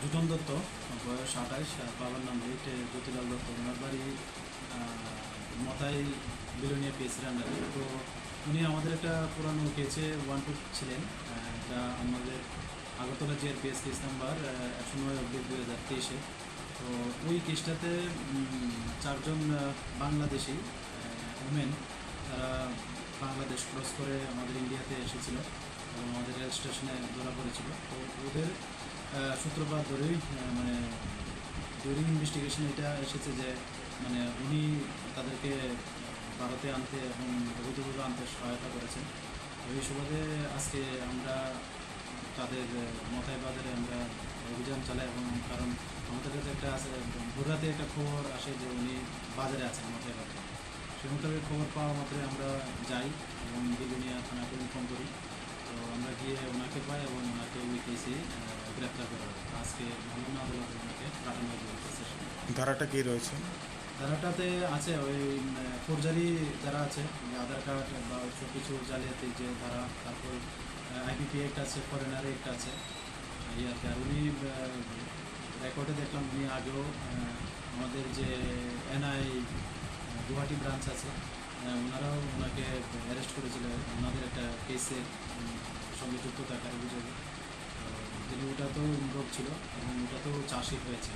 জুটন দত্ত, বয়স আঠাইশ বাবার নাম রেট জ্যোতিলাল দত্ত। ওনার বাড়ি মতাই বিলোনিয়া পিএসির আন্ডারে তো উনি আমাদের একটা পুরানো কেসে ওয়ান টু ছিলেন যা আমাদের Agartala GR PS case number একশো নয় অব্দি দু হাজার তেইশে। তো ওই কেসটাতে চারজন বাংলাদেশি উমেন তারা বাংলাদেশ ক্রস করে আমাদের ইন্ডিয়াতে এসেছিল এবং আমাদের রেল স্টেশনে ধরা পড়েছিল। তো ওদের সূত্রপাত ধরেই মানে ডিউরিং ইনভেস্টিগেশন এটা এসেছে যে মানে উনি তাদেরকে ভারতে আনতে এবং অবৈধভাবে আনতে সহায়তা করেছেন। এই সুবাদে আজকে আমরা তাদের মতাই বাজারে আমরা অভিযান চালাই এবং কারণ আমাদের কাছে একটা আছে ভোররাতে একটা খবর আসে যে উনি বাজারে আছেন মতাই বাজারে। সে মোতাবেক খবর পাওয়া মাত্রই আমরা যাই এবং বিলুনিয়া থানাকে ইনফর্ম করি। তো আমরা গিয়ে ওনাকে পাই এবং ওনাকে ওই কেসে গ্রেপ্তার করা আজকে ওনাকে পাঠানো ধারাটা কি রয়েছে? ধারাটাতে আছে ওই ফোরজারি যারা আছে আধার কার্ড বা সব কিছু জালিয়াতি যে ধারা, তারপর আইপিপি একটা আছে ফরেনার একটা আছে, এই আর আর উনি রেকর্ডে দেখলাম উনি আগেও আমাদের যে এনআই গুয়াহাটি ব্রাঞ্চ আছে ওনারাও ওনাকে অ্যারেস্ট করেছিল। ওনাদের একটা কেসে সঙ্গে যুক্ত থাকার অভিযোগে। তো ওটা তো ইনভলভ ছিল এবং ওটা তো চাষি হয়েছে।